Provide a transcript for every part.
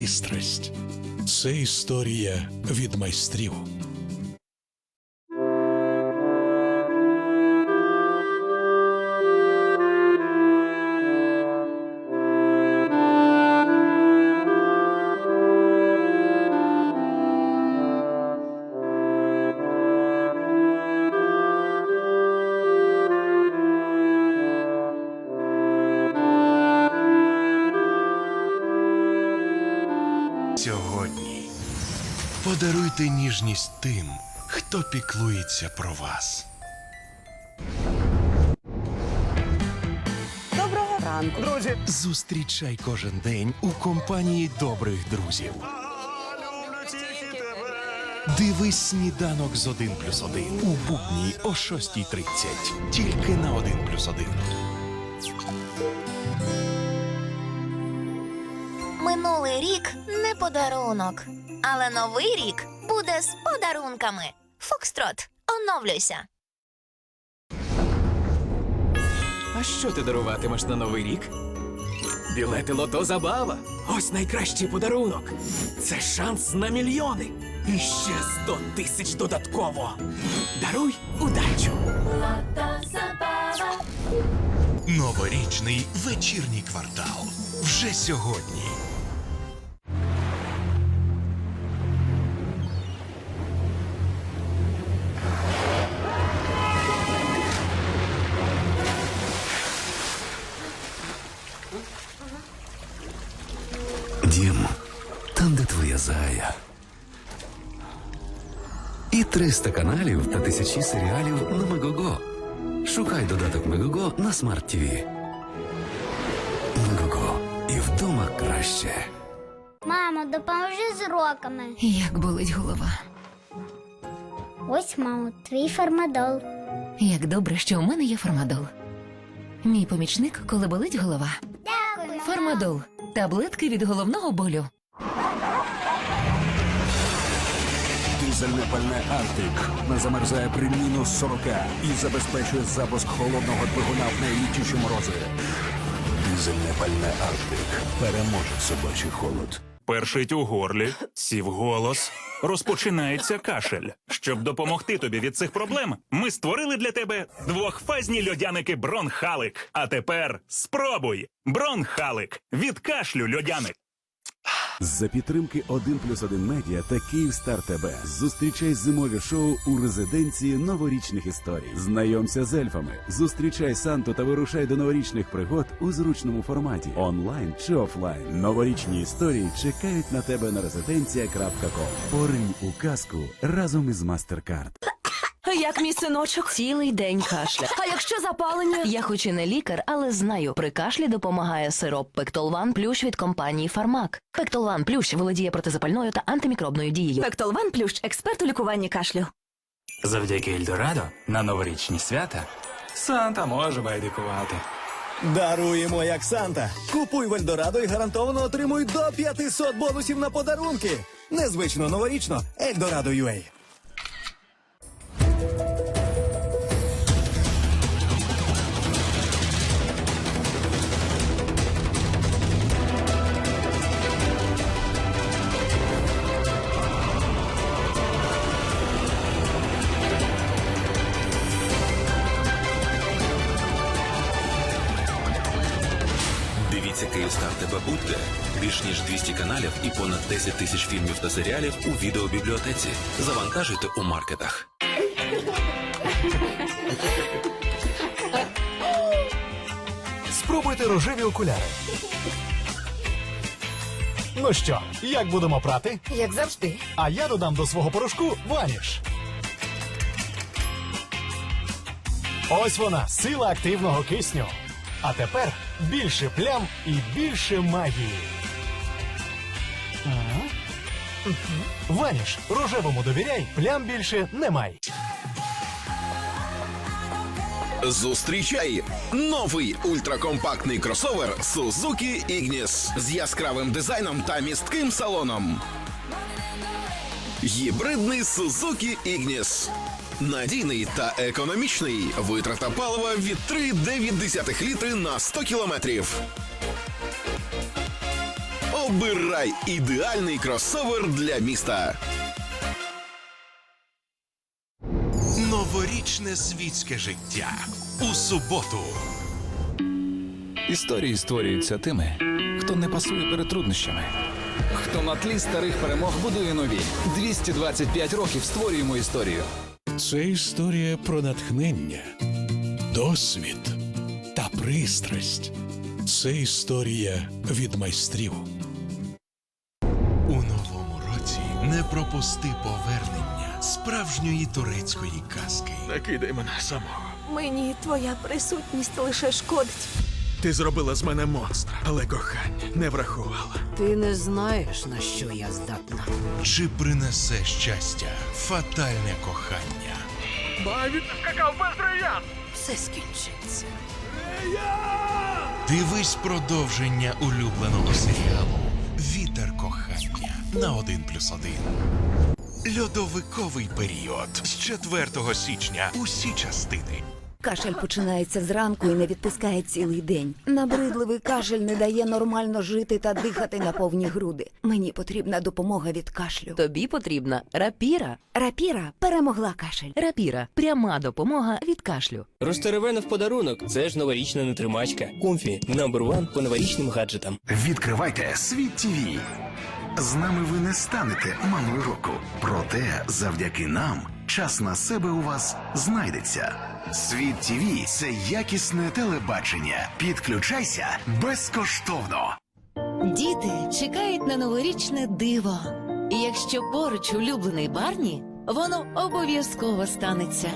Істресть. Це історія від майстрів. Подаруйте ніжність тим, хто піклується про вас. Доброго ранку. Друзі, Зустрічай кожен день у компанії добрих друзів. Дивись сніданок з 1 плюс 1 у будні о 6.30. Тільки на 1 плюс 1. Минулий рік не подарунок, але новий рік буде з подарунками. Фокстрот, оновлюйся. а що ти даруватимеш на новий рік? Білети лото забава. Ось найкращий подарунок. Це шанс на мільйони. І ще 100 тисяч додатково. Даруй удачу. Новорічний вечірній квартал. Вже сьогодні. Дім, там, де твоя зая. І 300 каналів та тисячі серіалів на Мегого. Шукай додаток Мегого на смарт ТВ. Мегого. І вдома краще. Мамо, допоможи з уроками. Як болить голова. Ось, мамо, твій фармадол. Як добре, що у мене є фармадол. Мій помічник, коли болить голова. Дякую. Фармадол таблетки від головного болю. Дизельне пальне Артик не замерзає при мінус 40 і забезпечує запуск холодного двигуна в найлітіші морози. Дизельне пальне Артик переможе собачий холод. Першить у горлі, сів голос, розпочинається кашель. Щоб допомогти тобі від цих проблем, ми створили для тебе двохфазні льодяники Бронхалик. А тепер спробуй Бронхалик від кашлю льодяник. За підтримки 1 плюс 1 медіа та Київстар ТБ зустрічай зимові шоу у резиденції новорічних історій. Знайомся з ельфами, зустрічай Санту та вирушай до новорічних пригод у зручному форматі онлайн чи офлайн. Новорічні історії чекають на тебе на резиденція.ком. Поринь у казку разом із Мастеркард. Як мій синочок? Цілий день кашля. А якщо запалення? Я хоч і не лікар, але знаю, при кашлі допомагає сироп Пектолван Плющ від компанії Фармак. Пектолван Плющ володіє протизапальною та антимікробною дією. Пектолван Плющ, експерт у лікуванні кашлю. Завдяки Ельдорадо на новорічні свята Санта може байдикувати. Даруємо як Санта. Купуй в Ельдорадо і гарантовано отримуй до 500 бонусів на подарунки. Незвично новорічно. Ельдорадо Будьте. Більш ніж 200 каналів і понад 10 тисяч фільмів та серіалів у відеобібліотеці. Завантажуйте у маркетах. Спробуйте рожеві окуляри. Ну що, як будемо прати? Як завжди. А я додам до свого порошку ваніш. Ось вона, сила активного кисню. А тепер більше плям і більше магії. Ваніш, рожевому довіряй, плям більше немає. Зустрічай новий ультракомпактний кросовер Suzuki Ignis з яскравим дизайном та містким салоном. Гібридний Suzuki Ignis. Надійний та економічний. Витрата палива від 3,9 літри на 100 кілометрів. Обирай ідеальний кросовер для міста. Новорічне світське життя у суботу. Історії створюються тими, хто не пасує перед труднощами. Хто на тлі старих перемог будує нові. 225 років створюємо історію. Це історія про натхнення, досвід та пристрасть. Це історія від майстрів. У новому році не пропусти повернення справжньої турецької казки. Не кидай мене самого. Мені твоя присутність лише шкодить. Ти зробила з мене монстра, але кохання не врахувала. Ти не знаєш, на що я здатна. Чи принесе щастя фатальне кохання? Все скінчиться. Дивись продовження улюбленого серіалу Вітер кохання на 1 плюс 1. Льодовиковий період з 4 січня. Усі частини. Кашель починається зранку і не відпускає цілий день. Набридливий кашель не дає нормально жити та дихати на повні груди. Мені потрібна допомога від кашлю. Тобі потрібна рапіра. Рапіра перемогла кашель. Рапіра пряма допомога від кашлю. Ростеревена в подарунок. Це ж новорічна нетримачка. Комфі номер ван по новорічним гаджетам. Відкривайте світ ТВ. З нами ви не станете мамою року. Проте, завдяки нам, час на себе у вас знайдеться. Світ ТВ – це якісне телебачення. Підключайся безкоштовно. Діти чекають на новорічне диво. І якщо поруч улюблений Барні, воно обов'язково станеться.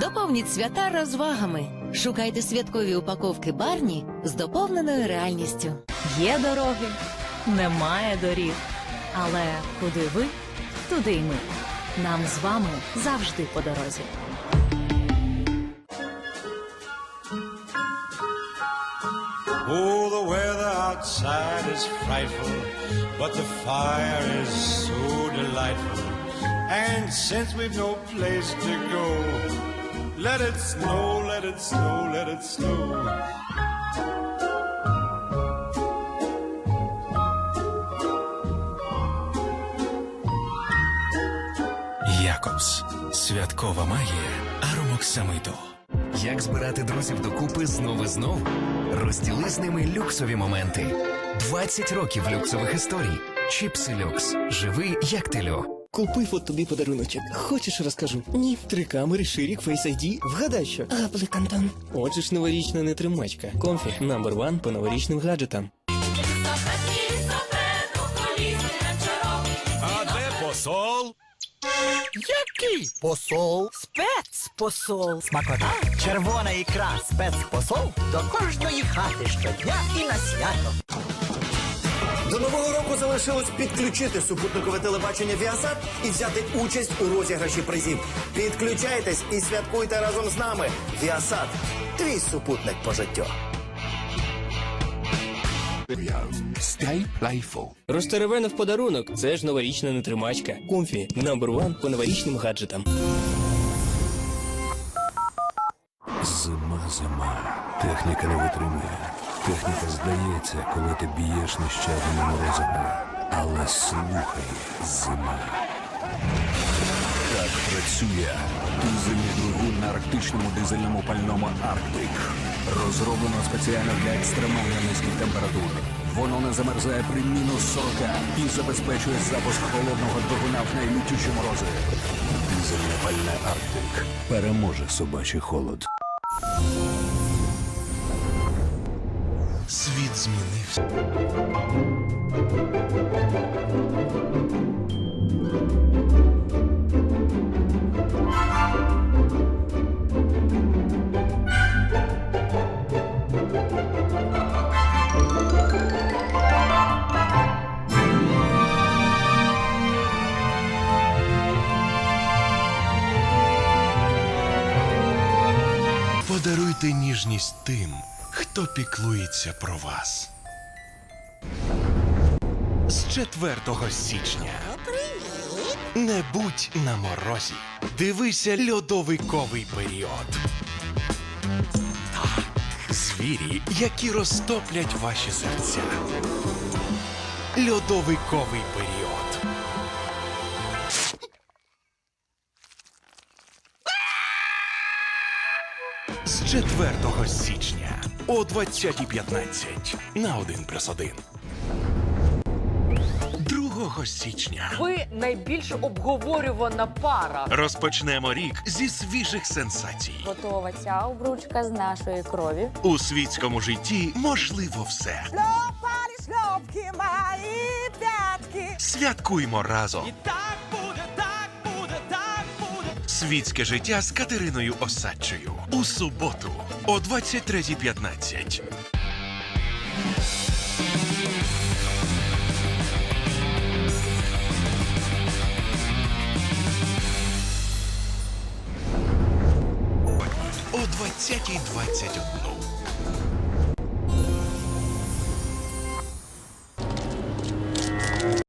Доповніть свята розвагами. Шукайте святкові упаковки Барні з доповненою реальністю. Є дороги, немає доріг. Але куди ви, туди й ми. Нам з вами завжди по дорозі. Oh, the weather outside is frightful, but the fire is so delightful. And since we've no place to go, let it snow, let it snow, let it snow. Якобс. Святкова магія Аромоксамиту. Як збирати друзів докупи знов і знов? Розділи з ними люксові моменти. 20 років люксових історій. Чіпси люкс. Живи як тельо. Купив от тобі подаруночок. Хочеш розкажу? Ні. Три камери, ширік, Face ID. Вгадай що. Гаплик, Антон. Отже ж новорічна нетримачка. Комфі номер ван по новорічним гаджетам. Який посол? Спецпосол. Смакота, червона ікра, спецпосол до кожної хати щодня і на свято. До нового року залишилось підключити супутникове телебачення Віасат і взяти участь у розіграші призів. Підключайтесь і святкуйте разом з нами. Віасат твій супутник по життю. Ростеревена в подарунок. Це ж новорічна нетримачка. Комфі номер ван по новорічним гаджетам. Зима, зима. Техніка не витримує. Техніка здається, коли ти б'єш нещадними морозами. Але слухай, зима. Так працює дизельний двигун на арктичному дизельному пальному Арктик. Розроблено спеціально для екстремально низьких температур. Воно не замерзає при мінус 40 і забезпечує запуск холодного двигуна в найлютіші морози. Дизельне пальне Арктик переможе собачий холод. Світ змінився. Подаруйте ніжність тим, хто піклується про вас. З 4 січня. Не будь на морозі. Дивися льодовиковий період. Звірі, які розтоплять ваші серця. Льодовиковий період. 4 січня о 20.15 на 1 плюс 1. 2 січня Ви найбільш обговорювана пара. розпочнемо рік зі свіжих сенсацій. Готова ця обручка з нашої крові. У світському житті можливо все. шльопки, мої п'ятки. Святкуймо разом. Так Світське життя з Катериною Осадчою у суботу о 23.15. О 20.21.